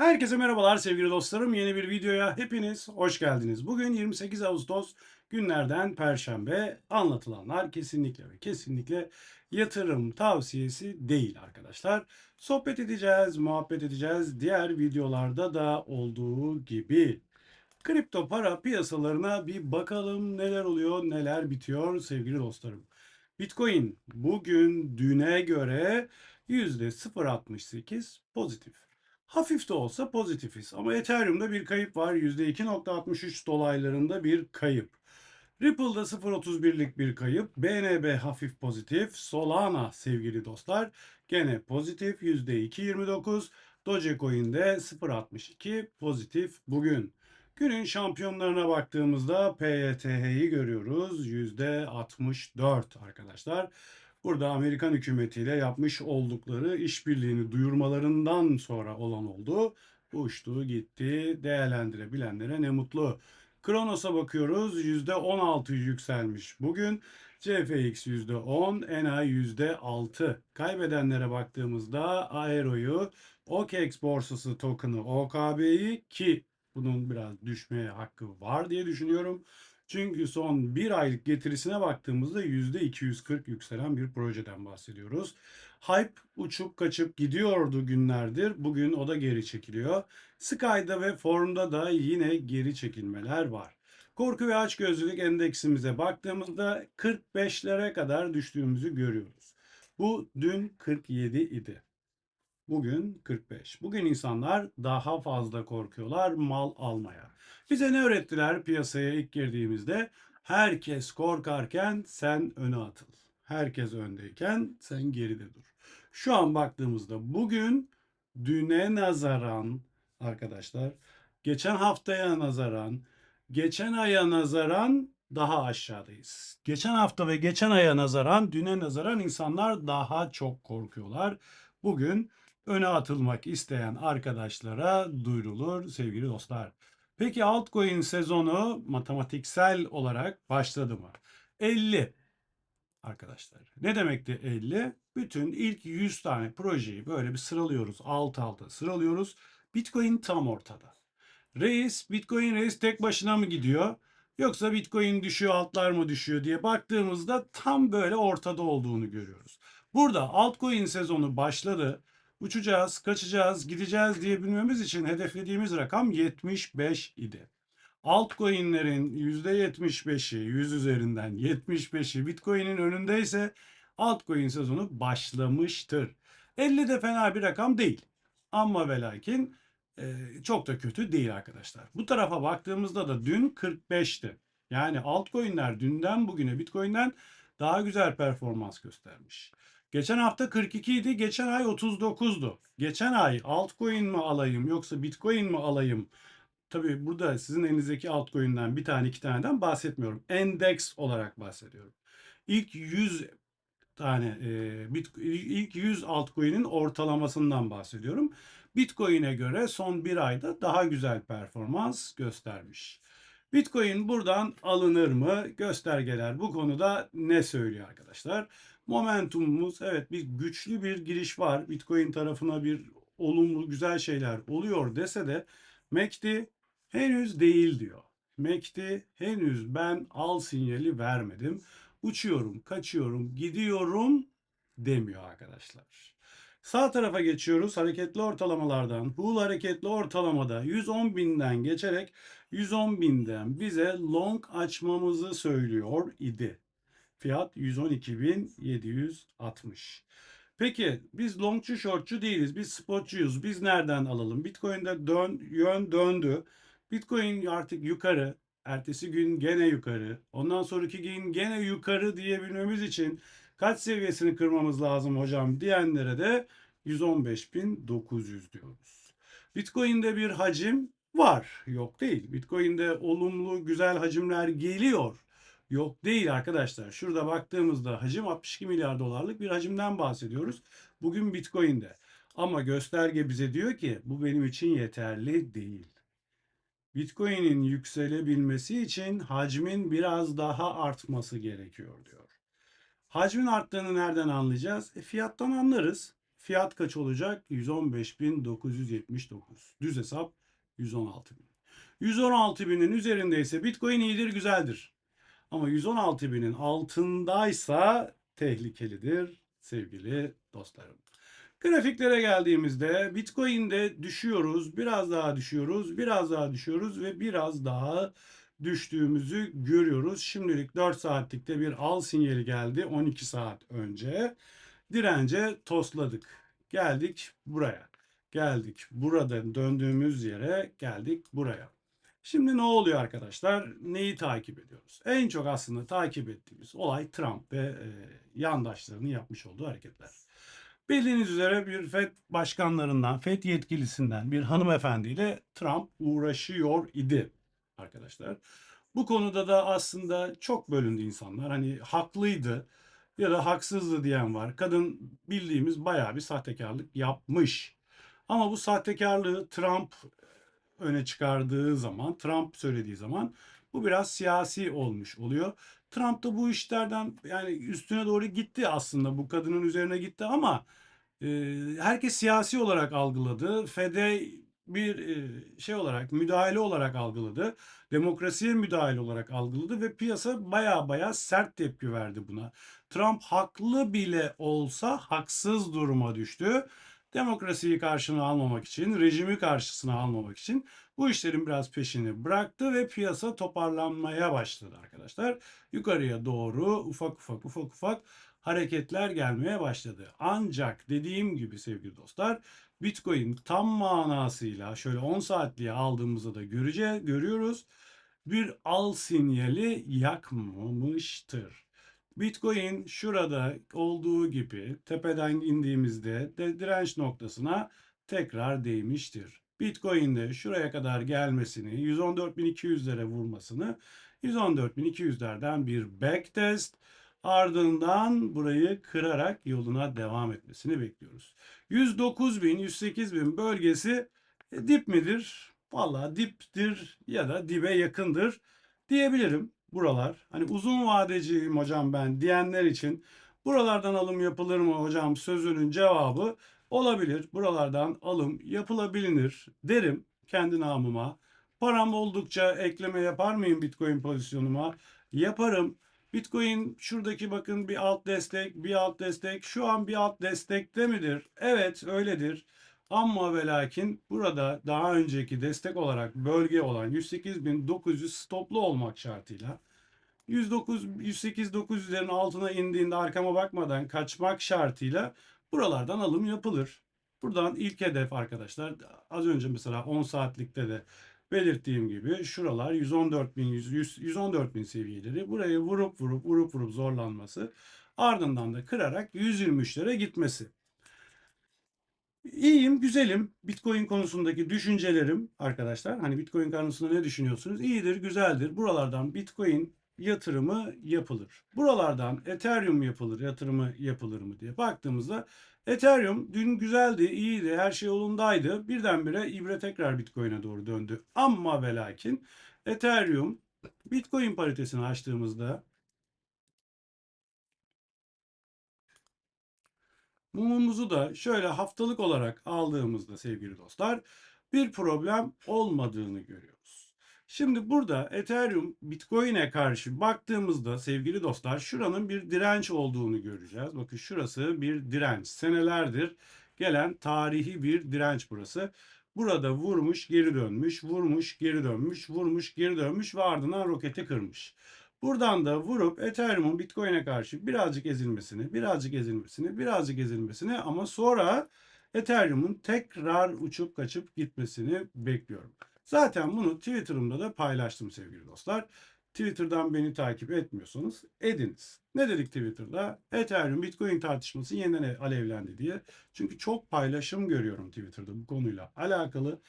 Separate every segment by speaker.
Speaker 1: Herkese merhabalar sevgili dostlarım. Yeni bir videoya hepiniz hoş geldiniz. Bugün 28 Ağustos günlerden Perşembe. Anlatılanlar kesinlikle ve kesinlikle yatırım tavsiyesi değil arkadaşlar. Sohbet edeceğiz, muhabbet edeceğiz. Diğer videolarda da olduğu gibi. Kripto para piyasalarına bir bakalım neler oluyor, neler bitiyor sevgili dostlarım. Bitcoin bugün düne göre %0.68 pozitif. Hafif de olsa pozitifiz ama Ethereum'da bir kayıp var. %2.63 dolaylarında bir kayıp. Ripple'da 0.31'lik bir kayıp. BNB hafif pozitif. Solana sevgili dostlar gene pozitif %2.29. Dogecoin'de 0.62 pozitif bugün. Günün şampiyonlarına baktığımızda PYTH'yi görüyoruz. %64 arkadaşlar. Burada Amerikan hükümetiyle yapmış oldukları işbirliğini duyurmalarından sonra olan oldu. Uçtu gitti değerlendirebilenlere ne mutlu. Kronos'a bakıyoruz %16 yükselmiş bugün. CFX %10, NI %6. Kaybedenlere baktığımızda Aero'yu, OKEX borsası token'ı OKB'yi ki bunun biraz düşmeye hakkı var diye düşünüyorum. Çünkü son bir aylık getirisine baktığımızda %240 yükselen bir projeden bahsediyoruz. Hype uçup kaçıp gidiyordu günlerdir. Bugün o da geri çekiliyor. Sky'da ve Form'da da yine geri çekilmeler var. Korku ve açgözlülük endeksimize baktığımızda 45'lere kadar düştüğümüzü görüyoruz. Bu dün 47 idi. Bugün 45. Bugün insanlar daha fazla korkuyorlar mal almaya. Bize ne öğrettiler piyasaya ilk girdiğimizde? Herkes korkarken sen öne atıl. Herkes öndeyken sen geride dur. Şu an baktığımızda bugün düne nazaran arkadaşlar geçen haftaya nazaran geçen aya nazaran daha aşağıdayız. Geçen hafta ve geçen aya nazaran düne nazaran insanlar daha çok korkuyorlar. Bugün öne atılmak isteyen arkadaşlara duyurulur sevgili dostlar. Peki altcoin sezonu matematiksel olarak başladı mı? 50 arkadaşlar. Ne demekti 50? Bütün ilk 100 tane projeyi böyle bir sıralıyoruz. Alt alta sıralıyoruz. Bitcoin tam ortada. Reis, Bitcoin reis tek başına mı gidiyor? Yoksa Bitcoin düşüyor, altlar mı düşüyor diye baktığımızda tam böyle ortada olduğunu görüyoruz. Burada altcoin sezonu başladı uçacağız, kaçacağız, gideceğiz diyebilmemiz için hedeflediğimiz rakam 75 idi. Altcoin'lerin %75'i 100 üzerinden 75'i Bitcoin'in önündeyse altcoin sezonu başlamıştır. 50 de fena bir rakam değil. Ama ve lakin e, çok da kötü değil arkadaşlar. Bu tarafa baktığımızda da dün 45'ti. Yani altcoin'ler dünden bugüne Bitcoin'den daha güzel performans göstermiş. Geçen hafta 42 idi, geçen ay 39'du. Geçen ay altcoin mi alayım yoksa bitcoin mi alayım? Tabii burada sizin elinizdeki altcoin'den bir tane iki taneden bahsetmiyorum. Endeks olarak bahsediyorum. İlk 100 tane e, bit, ilk 100 altcoin'in ortalamasından bahsediyorum. Bitcoin'e göre son bir ayda daha güzel performans göstermiş. Bitcoin buradan alınır mı? Göstergeler bu konuda ne söylüyor arkadaşlar? Momentumumuz evet bir güçlü bir giriş var. Bitcoin tarafına bir olumlu güzel şeyler oluyor dese de MACD henüz değil diyor. MACD henüz ben al sinyali vermedim. Uçuyorum, kaçıyorum, gidiyorum demiyor arkadaşlar. Sağ tarafa geçiyoruz. Hareketli ortalamalardan. Hull hareketli ortalamada 110 binden geçerek 110 binden bize long açmamızı söylüyor idi. Fiyat 112.760. Peki biz longçu shortçu değiliz. Biz spotçuyuz. Biz nereden alalım? Bitcoin'de dön, yön döndü. Bitcoin artık yukarı. Ertesi gün gene yukarı. Ondan sonraki gün gene yukarı diyebilmemiz için kaç seviyesini kırmamız lazım hocam diyenlere de 115.900 diyoruz. Bitcoin'de bir hacim var. Yok değil. Bitcoin'de olumlu güzel hacimler geliyor. Yok değil arkadaşlar. Şurada baktığımızda hacim 62 milyar dolarlık bir hacimden bahsediyoruz. Bugün Bitcoin'de. Ama gösterge bize diyor ki bu benim için yeterli değil. Bitcoin'in yükselebilmesi için hacmin biraz daha artması gerekiyor diyor. Hacmin arttığını nereden anlayacağız? E, fiyattan anlarız. Fiyat kaç olacak? 115.979. Düz hesap 116.000. 116.000'in üzerindeyse Bitcoin iyidir, güzeldir. Ama 116.000'in altındaysa tehlikelidir sevgili dostlarım. Grafiklere geldiğimizde Bitcoin'de düşüyoruz, biraz daha düşüyoruz, biraz daha düşüyoruz ve biraz daha düştüğümüzü görüyoruz. Şimdilik 4 saatlikte bir al sinyali geldi 12 saat önce. Dirence tosladık. Geldik buraya. Geldik buradan döndüğümüz yere geldik buraya. Şimdi ne oluyor arkadaşlar? Neyi takip ediyoruz? En çok aslında takip ettiğimiz olay Trump ve e, yandaşlarının yapmış olduğu hareketler. Bildiğiniz üzere bir FED başkanlarından, FED yetkilisinden bir hanımefendiyle Trump uğraşıyor idi arkadaşlar. Bu konuda da aslında çok bölündü insanlar. Hani haklıydı ya da haksızdı diyen var. Kadın bildiğimiz bayağı bir sahtekarlık yapmış. Ama bu sahtekarlığı Trump öne çıkardığı zaman, Trump söylediği zaman bu biraz siyasi olmuş oluyor. Trump da bu işlerden yani üstüne doğru gitti aslında bu kadının üzerine gitti ama e, herkes siyasi olarak algıladı. FED'e bir e, şey olarak müdahale olarak algıladı. Demokrasiye müdahale olarak algıladı ve piyasa baya baya sert tepki verdi buna. Trump haklı bile olsa haksız duruma düştü. Demokrasiyi karşına almamak için, rejimi karşısına almamak için bu işlerin biraz peşini bıraktı ve piyasa toparlanmaya başladı arkadaşlar. Yukarıya doğru ufak ufak ufak ufak hareketler gelmeye başladı. Ancak dediğim gibi sevgili dostlar Bitcoin tam manasıyla şöyle 10 saatliğe aldığımızda da görece görüyoruz. Bir al sinyali yakmamıştır. Bitcoin şurada olduğu gibi tepeden indiğimizde de direnç noktasına tekrar değmiştir. Bitcoin'de şuraya kadar gelmesini, 114.200'lere vurmasını, 114.200'lerden bir backtest ardından burayı kırarak yoluna devam etmesini bekliyoruz. 109.000, 108.000 bölgesi e, dip midir? Vallahi diptir ya da dibe yakındır diyebilirim buralar. Hani uzun vadeciyim hocam ben diyenler için buralardan alım yapılır mı hocam sözünün cevabı olabilir. Buralardan alım yapılabilir derim kendi namıma. Param oldukça ekleme yapar mıyım Bitcoin pozisyonuma? Yaparım. Bitcoin şuradaki bakın bir alt destek, bir alt destek. Şu an bir alt destekte midir? Evet öyledir. Ama ve lakin burada daha önceki destek olarak bölge olan 108.900 stoplu olmak şartıyla 109 108.900'lerin altına indiğinde arkama bakmadan kaçmak şartıyla buralardan alım yapılır. Buradan ilk hedef arkadaşlar az önce mesela 10 saatlikte de belirttiğim gibi şuralar 114.000 100, 114.000 seviyeleri buraya vurup vurup vurup vurup zorlanması ardından da kırarak 123'lere gitmesi. İyiyim, güzelim. Bitcoin konusundaki düşüncelerim arkadaşlar. Hani Bitcoin konusunda ne düşünüyorsunuz? İyidir, güzeldir. Buralardan Bitcoin yatırımı yapılır. Buralardan Ethereum yapılır, yatırımı yapılır mı diye baktığımızda Ethereum dün güzeldi, iyiydi, her şey yolundaydı. Birdenbire ibre tekrar Bitcoin'e doğru döndü. Ama ve lakin Ethereum Bitcoin paritesini açtığımızda Mumumuzu da şöyle haftalık olarak aldığımızda sevgili dostlar bir problem olmadığını görüyoruz. Şimdi burada Ethereum Bitcoin'e karşı baktığımızda sevgili dostlar şuranın bir direnç olduğunu göreceğiz. Bakın şurası bir direnç. Senelerdir gelen tarihi bir direnç burası. Burada vurmuş, geri dönmüş, vurmuş, geri dönmüş, vurmuş, geri dönmüş ve ardından roketi kırmış. Buradan da vurup Ethereum'un Bitcoin'e karşı birazcık ezilmesini, birazcık ezilmesini, birazcık ezilmesini ama sonra Ethereum'un tekrar uçup kaçıp gitmesini bekliyorum. Zaten bunu Twitter'ımda da paylaştım sevgili dostlar. Twitter'dan beni takip etmiyorsanız ediniz. Ne dedik Twitter'da? Ethereum Bitcoin tartışması yeniden alevlendi diye. Çünkü çok paylaşım görüyorum Twitter'da bu konuyla alakalı.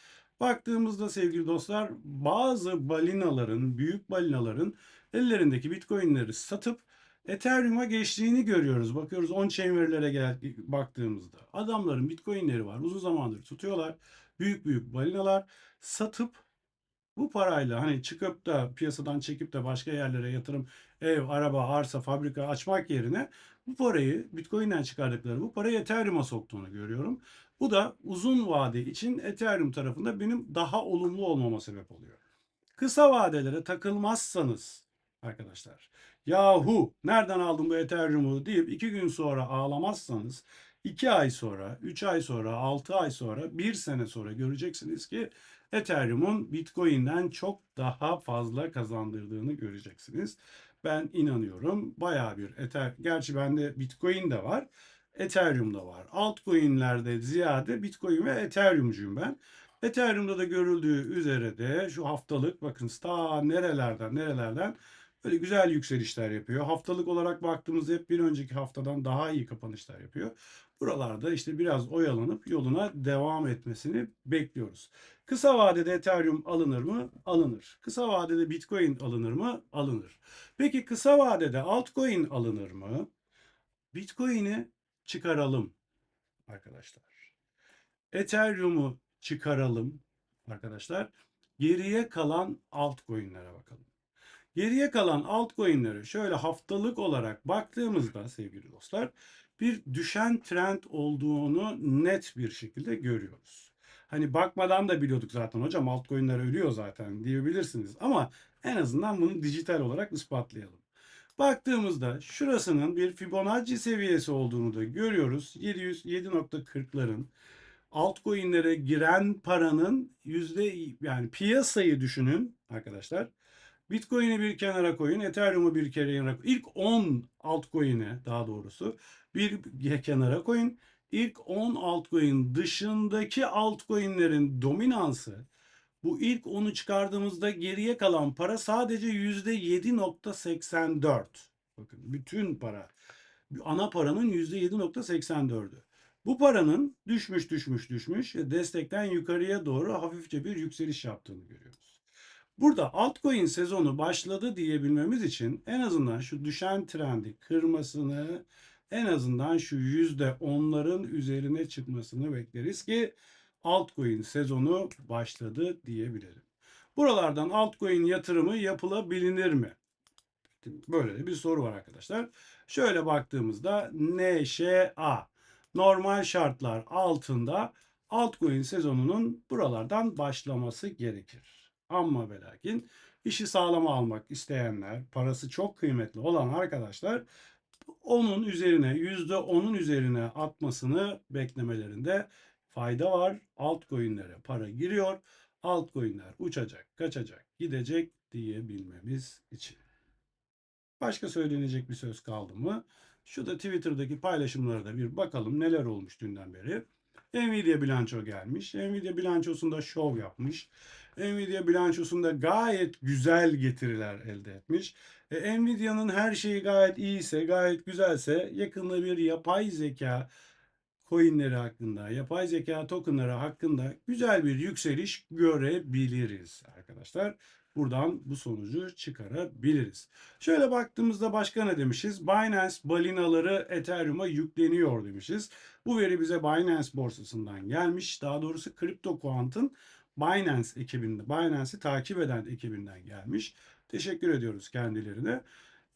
Speaker 1: Baktığımızda sevgili dostlar bazı balinaların, büyük balinaların ellerindeki bitcoinleri satıp Ethereum'a geçtiğini görüyoruz. Bakıyoruz on-chain verilere gel baktığımızda. Adamların bitcoinleri var. Uzun zamandır tutuyorlar. Büyük büyük balinalar satıp bu parayla hani çıkıp da piyasadan çekip de başka yerlere yatırım, ev, araba, arsa, fabrika açmak yerine Bu parayı Bitcoin'den çıkardıkları bu parayı Ethereum'a soktuğunu görüyorum. Bu da uzun vade için Ethereum tarafında benim daha olumlu olmama sebep oluyor. Kısa vadelere takılmazsanız arkadaşlar yahu nereden aldım bu Ethereum'u deyip iki gün sonra ağlamazsanız 2 ay sonra, 3 ay sonra, 6 ay sonra, 1 sene sonra göreceksiniz ki Ethereum'un Bitcoin'den çok daha fazla kazandırdığını göreceksiniz. Ben inanıyorum bayağı bir Ether, gerçi bende Bitcoin de var, Ethereum da var. Altcoin'lerde ziyade Bitcoin ve Ethereum'cuyum ben. Ethereum'da da görüldüğü üzere de şu haftalık bakın ta nerelerden nerelerden böyle güzel yükselişler yapıyor. Haftalık olarak baktığımızda hep bir önceki haftadan daha iyi kapanışlar yapıyor. Buralarda işte biraz oyalanıp yoluna devam etmesini bekliyoruz. Kısa vadede Ethereum alınır mı? Alınır. Kısa vadede Bitcoin alınır mı? Alınır. Peki kısa vadede altcoin alınır mı? Bitcoin'i çıkaralım arkadaşlar. Ethereum'u çıkaralım arkadaşlar. Geriye kalan altcoin'lere bakalım. Geriye kalan altcoin'lere şöyle haftalık olarak baktığımızda sevgili dostlar bir düşen trend olduğunu net bir şekilde görüyoruz. Hani bakmadan da biliyorduk zaten hocam altcoin'ler ölüyor zaten diyebilirsiniz ama en azından bunu dijital olarak ispatlayalım. Baktığımızda şurasının bir Fibonacci seviyesi olduğunu da görüyoruz. 707.40'ların altcoin'lere giren paranın yüzde yani piyasayı düşünün arkadaşlar. Bitcoin'i bir kenara koyun, Ethereum'u bir kenara koyun. İlk 10 altcoin'e daha doğrusu bir kenara koyun. İlk 10 altcoin dışındaki altcoin'lerin dominansı bu ilk 10'u çıkardığımızda geriye kalan para sadece %7.84. Bakın bütün para. Ana paranın %7.84'ü. Bu paranın düşmüş düşmüş düşmüş destekten yukarıya doğru hafifçe bir yükseliş yaptığını görüyoruz. Burada altcoin sezonu başladı diyebilmemiz için en azından şu düşen trendi kırmasını en azından şu yüzde onların üzerine çıkmasını bekleriz ki altcoin sezonu başladı diyebilirim. Buralardan altcoin yatırımı yapılabilir mi? Böyle de bir soru var arkadaşlar. Şöyle baktığımızda NŞA normal şartlar altında altcoin sezonunun buralardan başlaması gerekir. Ama ve işi sağlama almak isteyenler, parası çok kıymetli olan arkadaşlar onun üzerine yüzde onun üzerine atmasını beklemelerinde fayda var. Altcoin'lere para giriyor. Altcoin'ler uçacak, kaçacak, gidecek diyebilmemiz için. Başka söylenecek bir söz kaldı mı? Şu da Twitter'daki paylaşımlara da bir bakalım neler olmuş dünden beri. Nvidia bilanço gelmiş. Nvidia bilançosunda şov yapmış. Nvidia bilançosunda gayet güzel getiriler elde etmiş. E, Nvidia'nın her şeyi gayet iyiyse, gayet güzelse yakında bir yapay zeka coinleri hakkında, yapay zeka tokenları hakkında güzel bir yükseliş görebiliriz arkadaşlar. Buradan bu sonucu çıkarabiliriz. Şöyle baktığımızda başka ne demişiz? Binance balinaları Ethereum'a yükleniyor demişiz. Bu veri bize Binance borsasından gelmiş. Daha doğrusu CryptoQuant'ın Binance ekibinde, Binance'i takip eden ekibinden gelmiş. Teşekkür ediyoruz kendilerine.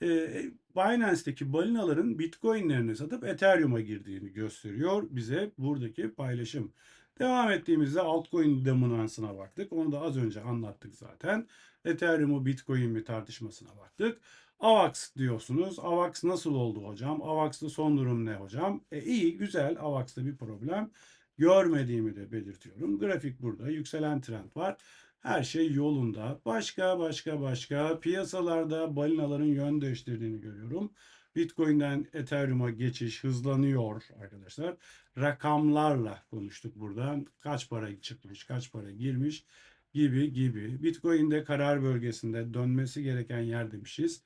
Speaker 1: Ee, Binance'deki balinaların Bitcoin'lerini satıp Ethereum'a girdiğini gösteriyor bize buradaki paylaşım. Devam ettiğimizde altcoin dominansına baktık. Onu da az önce anlattık zaten. Ethereum mu Bitcoin mi tartışmasına baktık. AVAX diyorsunuz. AVAX nasıl oldu hocam? AVAX'ta son durum ne hocam? E iyi, güzel. AVAX'ta bir problem görmediğimi de belirtiyorum. Grafik burada. Yükselen trend var. Her şey yolunda. Başka başka başka piyasalarda balinaların yön değiştirdiğini görüyorum. Bitcoin'den Ethereum'a geçiş hızlanıyor arkadaşlar. Rakamlarla konuştuk buradan. Kaç para çıkmış, kaç para girmiş gibi gibi. Bitcoin'de karar bölgesinde dönmesi gereken yer demişiz.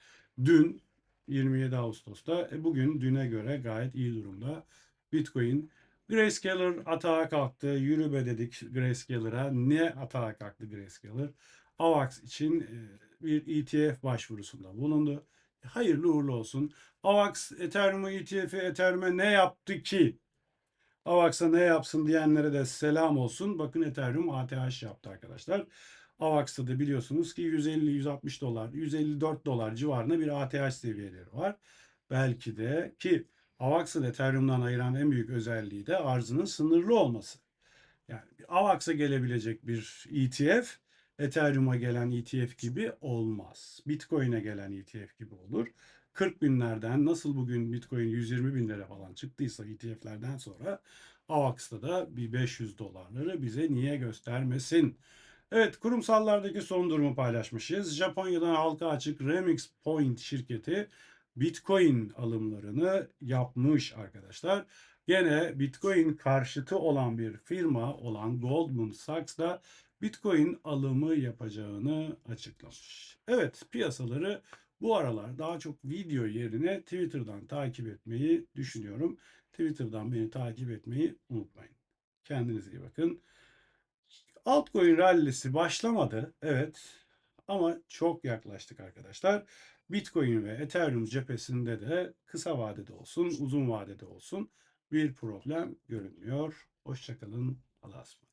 Speaker 1: Dün 27 Ağustos'ta e bugün düne göre gayet iyi durumda. Bitcoin Grayscaler atağa kalktı. Yürü be dedik Grayscaler'a. Ne atağa kalktı Grayscaler? AVAX için e, bir ETF başvurusunda bulundu. Hayırlı uğurlu olsun. AVAX Ethereum ETF'i Ethereum'e ne yaptı ki? AVAX'a ne yapsın diyenlere de selam olsun. Bakın Ethereum ATH yaptı arkadaşlar. AVAX'ta da biliyorsunuz ki 150-160 dolar, 154 dolar civarında bir ATH seviyeleri var. belki de ki AVAX'ı Ethereum'dan ayıran en büyük özelliği de arzının sınırlı olması. Yani AVAX'a gelebilecek bir ETF Ethereum'a gelen ETF gibi olmaz. Bitcoin'e gelen ETF gibi olur. 40 binlerden nasıl bugün Bitcoin 120 binlere falan çıktıysa ETF'lerden sonra AVAX'ta da bir 500 dolarları bize niye göstermesin? Evet kurumsallardaki son durumu paylaşmışız. Japonya'dan halka açık Remix Point şirketi Bitcoin alımlarını yapmış arkadaşlar. Gene Bitcoin karşıtı olan bir firma olan Goldman Sachs da Bitcoin alımı yapacağını açıklamış. Evet piyasaları bu aralar daha çok video yerine Twitter'dan takip etmeyi düşünüyorum. Twitter'dan beni takip etmeyi unutmayın. Kendinize iyi bakın. Altcoin rallisi başlamadı. Evet. Ama çok yaklaştık arkadaşlar. Bitcoin ve Ethereum cephesinde de kısa vadede olsun, uzun vadede olsun bir problem görünmüyor. Hoşçakalın. Allah'a.